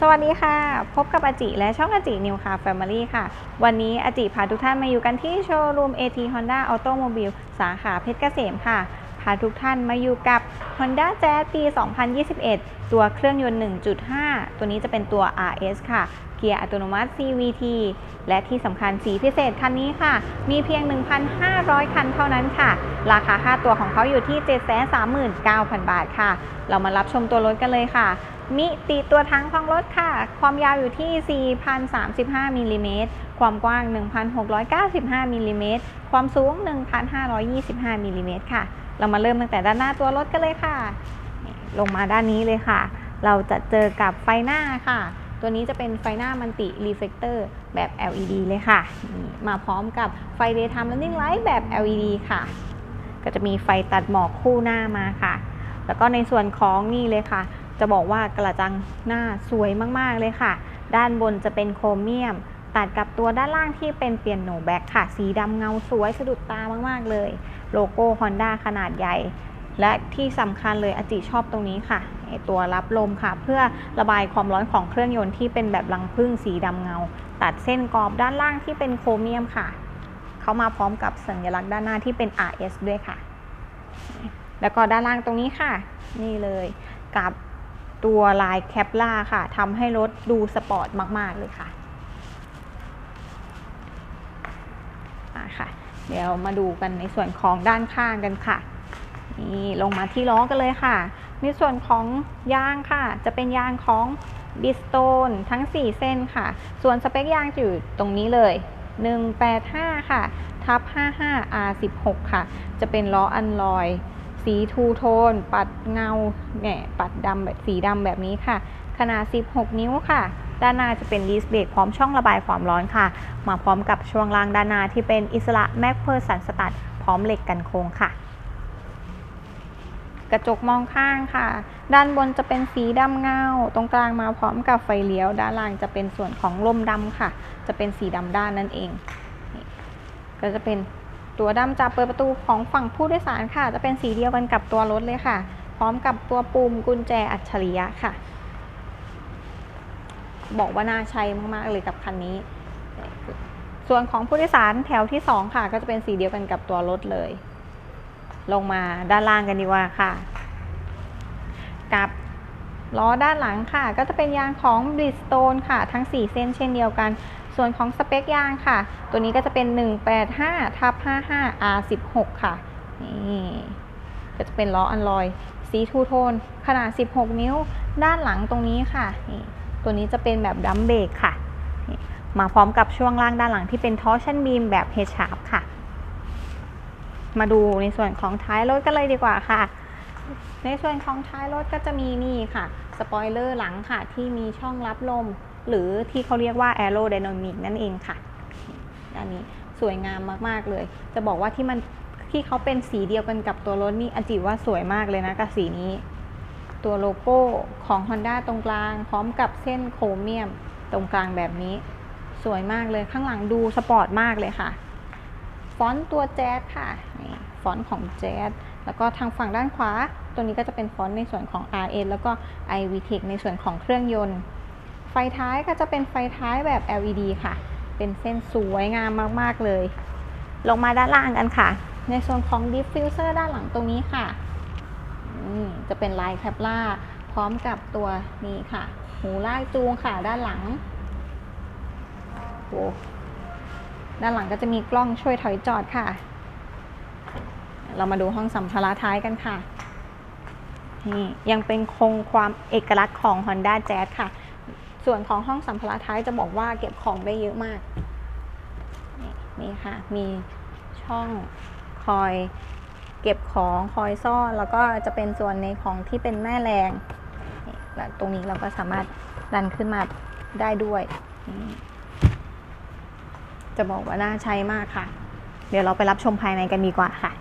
สวัสดีค่ะ พบกับอาจิและช่องอาจินิวคาแฟมิลี่ค่ะ วันนี้อาจิพาทุกท่านมาอยู่กันที่โชว์รูม AT Honda Automobile สาขาเพชรเกษมค่ะาทุกท่านมาอยู่กับ Honda Jazz ปี 2021 ตัวเครื่องยนต์ 1.5 ตัวนี้จะเป็นตัว RS ค่ะ เกียร์อัตโนมัติ CVT และที่สำคัญสีพิเศษคันนี้ค่ะ มีเพียง 1,500 คันเท่านั้นค่ะ ราคาค่าตัวของเขาอยู่ที่ 739,000 บาทค่ะ เรามารับชมตัวรถกันเลยค่ะ มิติตัวถังของรถค่ะ ความยาวอยู่ที่ 4,035มิลลิเมตรความกว้าง 1,695มิลลิเมตรความสูง 1,525มิลลิเมตรค่ะ เรามาเริ่มตั้งแต่ด้านหน้าตัวรถกันเลยค่ะ ลงมาด้านนี้เลยค่ะ เราจะเจอกับไฟหน้าค่ะ ตัวนี้จะเป็นไฟหน้ามันติรีเฟ l เตอร์แบบ LED เลยค่ะ มาพร้อมกับไฟ Daytime Running Light แบบ LED ค่ะ ก็จะมีไฟตัดหมอกคู่หน้ามาค่ะ แล้วก็ในส่วนของนี่เลยค่ะ จะบอกว่ากระจังหน้าสวยมากๆเลยค่ะ ด้านบนจะเป็นโครเมียม ตัดกับตัวด้านล่างที่เป็นเปียโนแบ็คค่ะ สีดำเงาสวยสะดุดตามาก ๆ เลย โลโก้ Honda ขนาดใหญ่ และที่สำคัญเลยอจิชอบตรงนี้ค่ะตัวรับลมค่ะ เพื่อระบายความร้อนของเครื่องยนต์ที่เป็นแบบรังผึ้งสีดำเงา ตัดเส้นกรอบด้านล่างที่เป็นโครเมียมค่ะ เขามาพร้อมกับสัญลักษณ์ด้านหน้าที่เป็น RS ด้วยค่ะ แล้วก็ด้านล่างตรงนี้ค่ะ นี่เลยกับตัวลายแคปล่าค่ะทำให้รถดูสปอร์ตมาก ๆ เลยค่ะอะค่ะ เดี๋ยวมาดูกันในส่วนของด้านข้างกันค่ะ นี่ลงมาที่ล้อกันเลยค่ะ ในส่วนของยางค่ะ จะเป็นยางของบิสโตนทั้ง 4 เส้นค่ะ ส่วนสเปคยางจะอยู่ตรงนี้เลย 185 ค่ะ ทับ 55 R16 ค่ะ จะเป็นล้ออันลอย สีทูโทน ปัดเงาแหน่ปัดดำแบบสีดำแบบนี้ค่ะ ขนาด 16 นิ้วค่ะ ด้านหน้าจะเป็นลิสเบรกพร้อมช่องระบายความร้อนค่ะ มาพร้อมกับช่วงล่างด้านหน้าที่เป็นอิสระแม็กเพอร์สันสตัดพร้อมเหล็กกันโค้งค่ะ กระจกมองข้างค่ะ ด้านบนจะเป็นสีดำเงา ตรงกลางมาพร้อมกับไฟเลี้ยว ด้านล่างจะเป็นส่วนของลมดำค่ะ จะเป็นสีดำด้านนั่นเองนี่ก็จะเป็นตัวดำจับเปิดประตูของฝั่งผู้โดยสารค่ะ จะเป็นสีเดียวกันกับตัวรถเลยค่ะ พร้อมกับตัวปุ่มกุญแจอัจฉริยะค่ะ บอกว่าน่าใช้มากๆเลยกับคันนี้ ส่วนของผู้โดยสารแถวที่ 2 ค่ะ ก็จะเป็นสีเดียวกันกับตัวรถเลย ลงมาด้านล่างกันดีกว่าค่ะ กับล้อด้านหลังค่ะ ก็จะเป็นยางของ Bridgestone ค่ะ ทั้ง 4 เส้นเช่นเดียวกัน ส่วนของสเปคยางค่ะ ตัวนี้ก็จะเป็น 185ทับ55 R16 ค่ะนี่ก็จะเป็นล้ออันลอยสีทูโทนขนาด 16 นิ้ว ด้านหลังตรงนี้ค่ะนี่ ตัวนี้จะเป็นแบบดัมเบรกค่ะ มาพร้อมกับช่วงล่างด้านหลังที่เป็นทอร์ชันบีมแบบ H sharp ค่ะ มาดูในส่วนของท้ายรถกันเลยดีกว่าค่ะ ในส่วนของท้ายรถก็จะมีนี่ค่ะสปอยเลอร์หลังค่ะ ที่มีช่องรับลม หรือที่เขาเรียกว่า aerodynamic นั่นเองค่ะด้านนี้สวยงามมาก ๆ เลย จะบอกว่าที่มันที่เขาเป็นสีเดียวกันกับตัวรถนี่อจิว่าสวยมากเลยนะกับสีนี้ ตัวโลโก้ของ Honda ตรงกลาง พร้อมกับเส้นโครเมียมตรงกลางแบบนี้ สวยมากเลยข้างหลังดูสปอร์ตมากเลยค่ะ ฟอนต์ตัวแจ๊สค่ะนี่ฟอนต์ของแจ๊สแล้วก็ทางฝั่งด้านขวา ตัวนี้ก็จะเป็นฟอนต์ในส่วนของ RS แล้วก็ iVTEC ในส่วนของเครื่องยนต์ ไฟท้ายก็จะเป็นไฟท้ายแบบ LED ค่ะ เป็นเส้นสวยงามมาก ๆ เลย ลงมาด้านล่างกันค่ะ ในส่วนของ diffuser ด้านหลังตรงนี้ค่ะ จะเป็นลายแคปล่าพร้อมกับตัวนี้ค่ะ หูลากจูงค่ะด้านหลังโอ้ด้านหลังก็จะมีกล้องช่วยถอยจอดค่ะ เรามาดูห้องสัมภาระท้ายกันค่ะนี่ยังเป็นคงความเอกลักษณ์ของ Honda Jazz ค่ะ ส่วนของห้องสัมภาระท้ายจะบอกว่าเก็บของได้เยอะมาก นี่ค่ะ มีช่องคอย เก็บของคอยซ่อนแล้วก็จะเป็นส่วนในของที่เป็นแม่แรงตรงนี้เราก็สามารถดันขึ้นมาได้ด้วย จะบอกว่าน่าใช้มากค่ะ เดี๋ยวเราไปรับชมภายในกันดีกว่าค่ะ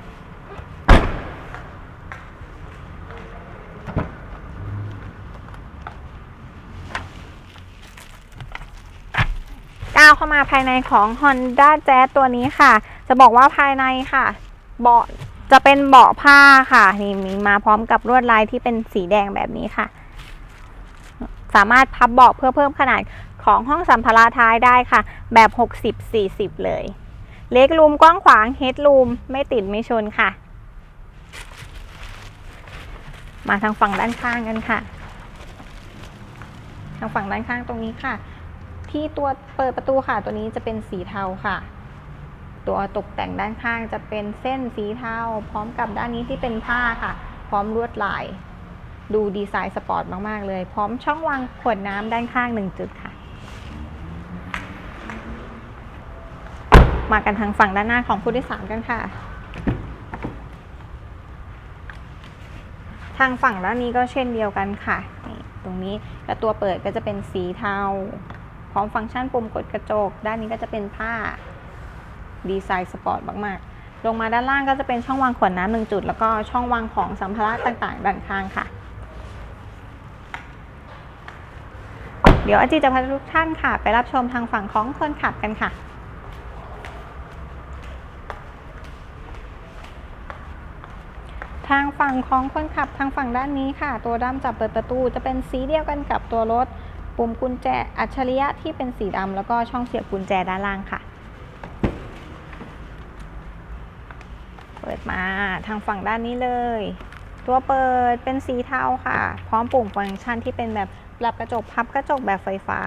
ก้าวเข้ามาภายในของ Honda Jazz ตัวนี้ค่ะ จะบอกว่าภายในค่ะ เบาะ จะเป็นเบาะผ้าค่ะนี่มีมาพร้อมกับลวดลายที่เป็นสีแดงแบบนี้ค่ะ สามารถพับเบาะเพื่อเพิ่มขนาดของห้องสัมภาระท้ายได้ค่ะ แบบ 60-40 เลย เล็กรูมกว้างขวางเฮดรูมไม่ติดไม่ชนค่ะ มาทางฝั่งด้านข้างกันค่ะ ทางฝั่งด้านข้างตรงนี้ค่ะ ที่ตัวเปิดประตูค่ะตัวนี้จะเป็นสีเทาค่ะ ตัวตกแต่งด้านข้างจะเป็นเส้นสีเทาพร้อมกับด้านนี้ที่เป็นผ้าค่ะ พร้อมลวดลาย ดูดีไซน์สปอร์ตมาก ๆ เลย พร้อมช่องวางขวดน้ำด้านข้างหนึ่งจุดค่ะ มากันทางฝั่งด้านหน้าของผู้โดยสารกันค่ะ ทางฝั่งด้านนี้ก็เช่นเดียวกันค่ะ ตรงนี้และตัวเปิดก็จะเป็นสีเทา พร้อมฟังก์ชันปุ่มกดกระจก ด้านนี้ก็จะเป็นผ้า ดีไซน์สปอร์ตมากๆ ลงมาด้านล่างก็จะเป็นช่องวางขวดน้ำหนึ่งจุด แล้วก็ช่องวางของสัมภาระต่างๆ ด้านข้างค่ะ เดี๋ยวอาจีจะพาทุกท่านค่ะ ไปรับชมทางฝั่งของคนขับกันค่ะทางฝั่งของคนขับทางฝั่งด้านนี้ค่ะ ตัวด้ามจับเปิดประตูจะเป็นสีเดียวกันกับตัวรถ ปุ่มกุญแจอัจฉริยะที่เป็นสีดำแล้วก็ช่องเสียบกุญแจด้านล่างค่ะ เปิด มาทางฝั่งด้านนี้เลย ตัวเปิดเป็นสีเทาค่ะ พร้อมปุ่มฟังก์ชันที่เป็นแบบปรับกระจกพับกระจกแบบไฟฟ้า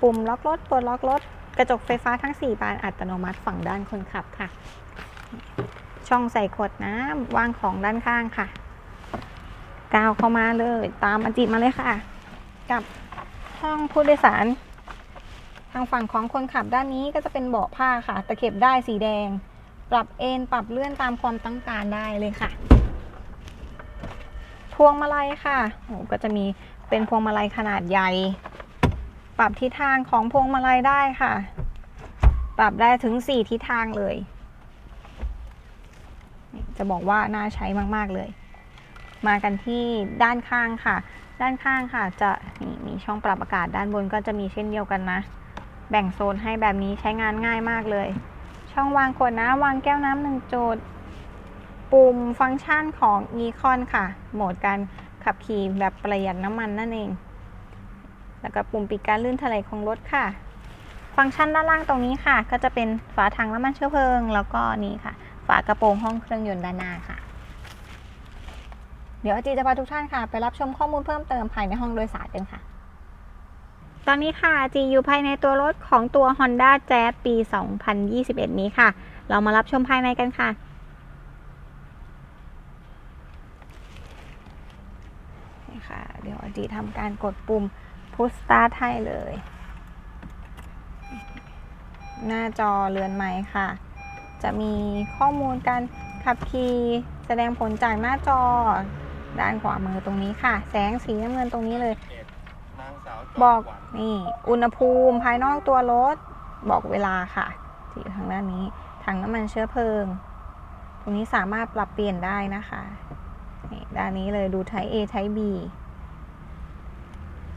ปุ่มล็อกรถปลดล็อกรถ กระจกไฟฟ้าทั้ง 4 บานอัตโนมัติฝั่งด้านคนขับค่ะ ช่องใส่ขวดน้ำวางของด้านข้างค่ะก้าวเข้ามาเลย ตามอจิมาเลยค่ะ กับห้องผู้โดยสาร ทางฝั่งของคนขับด้านนี้ก็จะเป็นเบาะผ้าค่ะ ตะเข็บได้สีแดง ปรับเอนปรับเลื่อนตามความต้องการได้เลยค่ะ พวงมาลัยค่ะโอ้ก็จะมีเป็นพวงมาลัยขนาดใหญ่ ปรับทิศทางของพวงมาลัยได้ค่ะ ปรับได้ถึง 4 ทิศทางเลย จะบอกว่าน่าใช้มาก ๆ เลย มากันที่ด้านข้างค่ะ ด้านข้างค่ะ จะนี่มีช่องปรับอากาศด้านบนก็จะมีเช่นเดียวกันนะ แบ่งโซนให้แบบนี้ใช้งานง่ายมากเลย ช่องวางขวดน้ำวางแก้วน้ำหนึ่งโจทย์ปุ่มฟังก์ชันของ e c o n ค่ะ โหมดการขับขี่แบบประหยัดน้ำมันนั่นเอง แล้วก็ปุ่มปิดการลื่นถลายของรถค่ะ ฟังก์ชันด้านล่างตรงนี้ค่ะ ก็จะเป็นฝาถังน้ำมันเชื้อเพลิง แล้วก็นี่ค่ะ ฝากระโปรงห้องเครื่องยนต์ด้านหน้าค่ะ เดี๋ยวอาจีจะพาทุกท่านค่ะ ไปรับชมข้อมูลเพิ่มเติมภายในห้องโดยสารกันค่ะ ตอนนี้ค่ะจีอยู่ภายในตัวรถของตัว Honda Jazz ปี 2021 นี้ค่ะ เรามารับชมภายในกันค่ะ นี่ค่ะ เดี๋ยวอาจีทำการกดปุ่ม Push Start ให้เลย หน้าจอเรือนไม้ค่ะ จะมีข้อมูลการขับขี่แสดงผลจากหน้าจอด้านขวามือตรงนี้ค่ะ แสงสีน้ำเงินตรงนี้เลย บอกนี่อุณหภูมิภายนอกตัวรถ บอกเวลาค่ะที่อยู่ทางด้านนี้ถังน้ำมันเชื้อเพลิง ตรงนี้สามารถปรับเปลี่ยนได้นะคะนี่ด้านนี้เลยดูไท p ์ A ไท p ์ B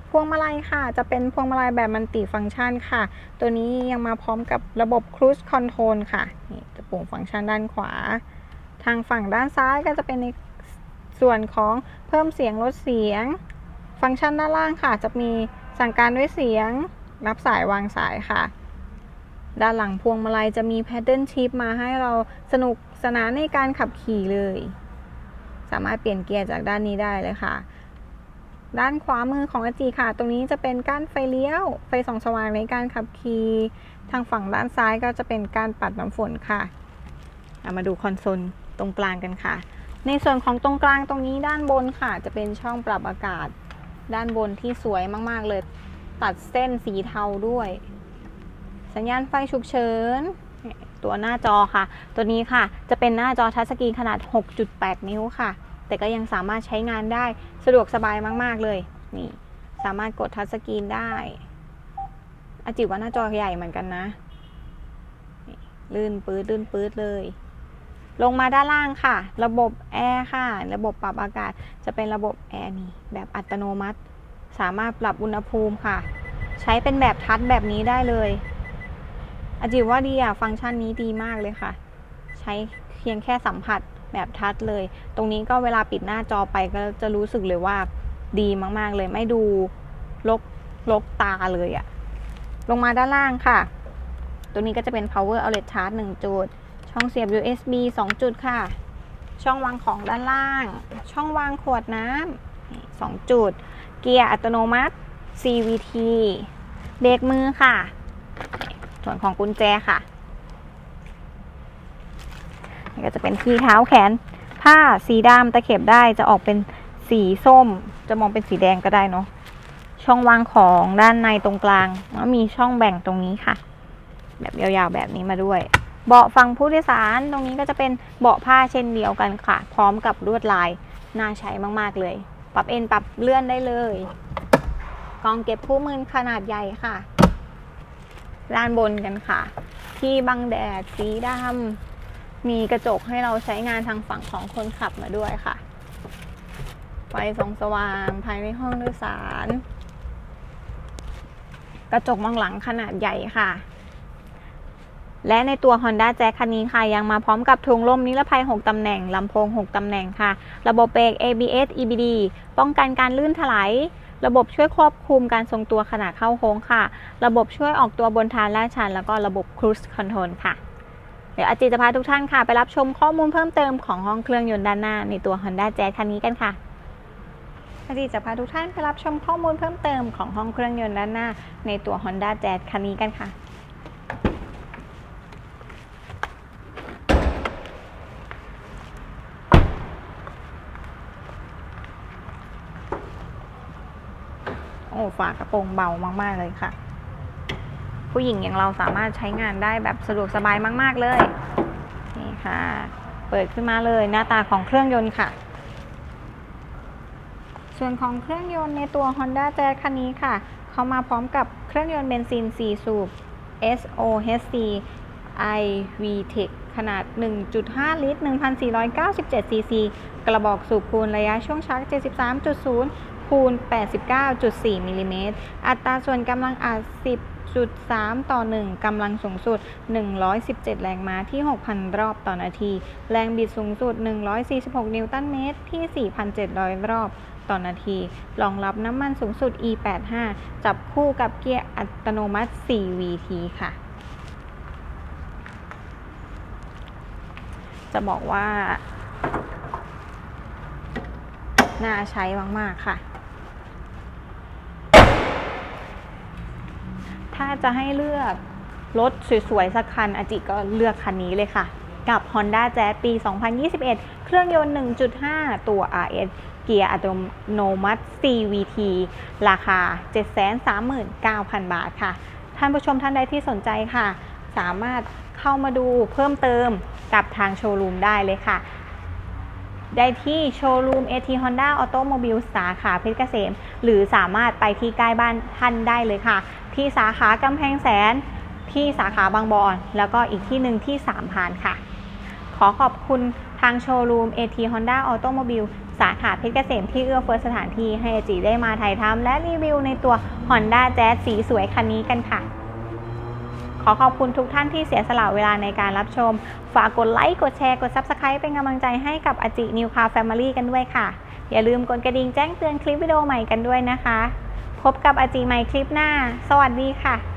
พวงมาลัยค่ะ จะเป็นพวงมาลัยแบบมันติฟังก์ชันค่ะ ตัวนี้ยังมาพร้อมกับระบบ Cruise Control ค่ะนี่จะปุ่มฟังก์ชันด้านขวา ทางฝั่งด้านซ้ายก็จะเป็นในส่วนของเพิ่มเสียงลดเสียง ฟังก์ชันด้านล่างค่ะจะมี สั่งการด้วยเสียง รับสายวางสายค่ะ ด้านหลังพวงมาลัยจะมีแพดเดิลชิพมาให้เราสนุกสนานในการขับขี่เลย สามารถเปลี่ยนเกียร์จากด้านนี้ได้เลยค่ะ ด้านขวามือของอาจีค่ะ ตรงนี้จะเป็นก้านไฟเลี้ยว ไฟส่องสว่างในการขับขี่ทางฝั่งด้านซ้ายก็จะเป็นการปัดน้ำฝนค่ะเอามาดูคอนโซลตรงกลางกันค่ะ ในส่วนของตรงกลางตรงนี้ด้านบนค่ะ จะเป็นช่องปรับอากาศ ด้านบนที่สวยมากๆเลย ตัดเส้นสีเทาด้วย สัญญาณไฟฉุกเฉิน ตัวหน้าจอค่ะ ตัวนี้ค่ะ จะเป็นหน้าจอทัชสกรีนขนาด 6.8 นิ้วค่ะ แต่ก็ยังสามารถใช้งานได้สะดวกสบายมากๆเลย นี่ สามารถกดทัชสกรีนได้อาจิวว่าหน้าจอใหญ่เหมือนกันนะ ลื่นปื๊ดลื่นปื๊ดเลย ลงมาด้านล่างค่ะ ระบบแอร์ค่ะ ระบบปรับอากาศจะเป็นระบบแอร์นี่แบบอัตโนมัติ สามารถปรับอุณหภูมิค่ะ ใช้เป็นแบบทัชแบบนี้ได้เลยอจิวว่าดีอะฟังก์ชันนี้ดีมากเลยค่ะ ใช้เพียงแค่สัมผัสแบบทัชเลย ตรงนี้ก็เวลาปิดหน้าจอไปก็จะรู้สึกเลยว่าดีมากๆเลยไม่ดูลกลกตาเลยอะลงมาด้านล่างค่ะ ตัวนี้ก็จะเป็น power outlet charge 1จุด ช่องเสียบ USB 2 จุดค่ะ ช่องวางของด้านล่าง ช่องวางขวดน้ำสองจุด เกียร์อัตโนมัติ CVT เบรกมือค่ะ ส่วนของกุญแจค่ะนี่ก็จะเป็นที่เท้าแขน ผ้าสีดำตะเข็บได้จะออกเป็นสีส้ม จะมองเป็นสีแดงก็ได้เนาะ ช่องวางของด้านในตรงกลางแล้วมีช่องแบ่งตรงนี้ค่ะ แบบยาวๆแบบนี้มาด้วย เบาะฝั่งผู้โดยสารตรงนี้ก็จะเป็นเบาะผ้าเช่นเดียวกันค่ะ พร้อมกับลวดลายน่าใช้มากๆเลย ปรับเอ็นปรับเลื่อนได้เลย กองเก็บคู่มือขนาดใหญ่ค่ะด้านบนกันค่ะ ที่บังแดดสีดำมีกระจกให้เราใช้งานทางฝั่งของคนขับมาด้วยค่ะไฟส่องสว่างภายในห้องโดยสาร กระจกมองหลังขนาดใหญ่ค่ะ และในตัว Honda Jazz คันนี้ค่ะ ยังมาพร้อมกับถุงลมนิรภัย 6 ตำแหน่ง ลำโพง 6 ตำแหน่งค่ะ ระบบเบรก ABS EBD ป้องกันการลื่นถลายระบบช่วยควบคุมการทรงตัวขณะเข้าโค้งค่ะ ระบบช่วยออกตัวบนทางลาดชัน แล้วก็ระบบ Cruise Control ค่ะ เดี๋ยวอาจิจะพาทุกท่านค่ะ ไปรับชมข้อมูลเพิ่มเติมของห้องเครื่องยนต์ด้านหน้า ในตัว Honda Jazz คันนี้กันค่ะอาจิจะพาทุกท่านไปรับชมข้อมูลเพิ่มเติมของห้องเครื่องยนต์ด้านหน้า ในตัว Honda Jazz คันนี้กันค่ะ ฝากระโปรงเบามากๆเลยค่ะ ผู้หญิงอย่างเราสามารถใช้งานได้แบบสะดวกสบายมาก ๆเลยนี่ค่ะ เปิดขึ้นมาเลยหน้าตาของเครื่องยนต์ค่ะ ส่วนของเครื่องยนต์ในตัว Honda Jazz คันนี้ค่ะ เขามาพร้อมกับเครื่องยนต์เบนซิน 4 สูบ SOHC iVTEC ขนาด 1.5 ลิตร 1,497 ซีซี กระบอกสูบคูณระยะช่วงชัก 73.0 คูณ 89.4 มิลลิเมตร อัตราส่วนกำลังอัด 10.3 ต่อ 1 กำลังสูงสุด 117 แรงม้าที่ 6,000 รอบต่อนาที แรงบิดสูงสุด 146 นิวตันเมตรที่ 4,700 รอบต่อนาที รองรับน้ำมันสูงสุด E85 จับคู่กับเกียร์อัตโนมัติ 4VT ค่ะ จะบอกว่า น่าใช้มาก ๆ ค่ะ ถ้าจะให้เลือกรถสวยๆ สักคันอาจิก็เลือกคันนี้เลยค่ะ กับ Honda Jazz ปี 2021 เครื่องยนต์ 1.5 ตัว RS เกียร์อัตโนมัติ CVT ราคา 739,000 บาทค่ะ ท่านผู้ชมท่านใดที่สนใจค่ะ สามารถเข้ามาดูเพิ่มเติมกับทางโชว์รูมได้เลยค่ะ ได้ที่โชว์รูม AT Honda Automobile สาขาเพชรเกษม หรือสามารถไปที่ใกล้บ้านท่านได้เลยค่ะ ที่สาขากำแพงแสน ที่สาขาบางบอน แล้วก็อีกที่หนึ่งที่สามพานค่ะ ขอขอบคุณทางโชว์รูม AT Honda Automobile สาขาเพชรเกษมที่เอื้อเฟื้อสถานที่ให้อจีได้มาถ่ายทำและรีวิวในตัว Honda Jazz สีสวยคันนี้กันค่ะ ขอขอบคุณทุกท่านที่เสียสละเวลาในการรับชม ฝากกดไลค์ กดแชร์ กด Subscribe เป็นกำลังใจให้กับอจินิวคาแฟมิลี่กันด้วยค่ะ อย่าลืมกดกระดิ่งแจ้งเตือนคลิปวิดีโอใหม่กันด้วยนะคะ พบกับอจิใหม่คลิปหน้า สวัสดีค่ะ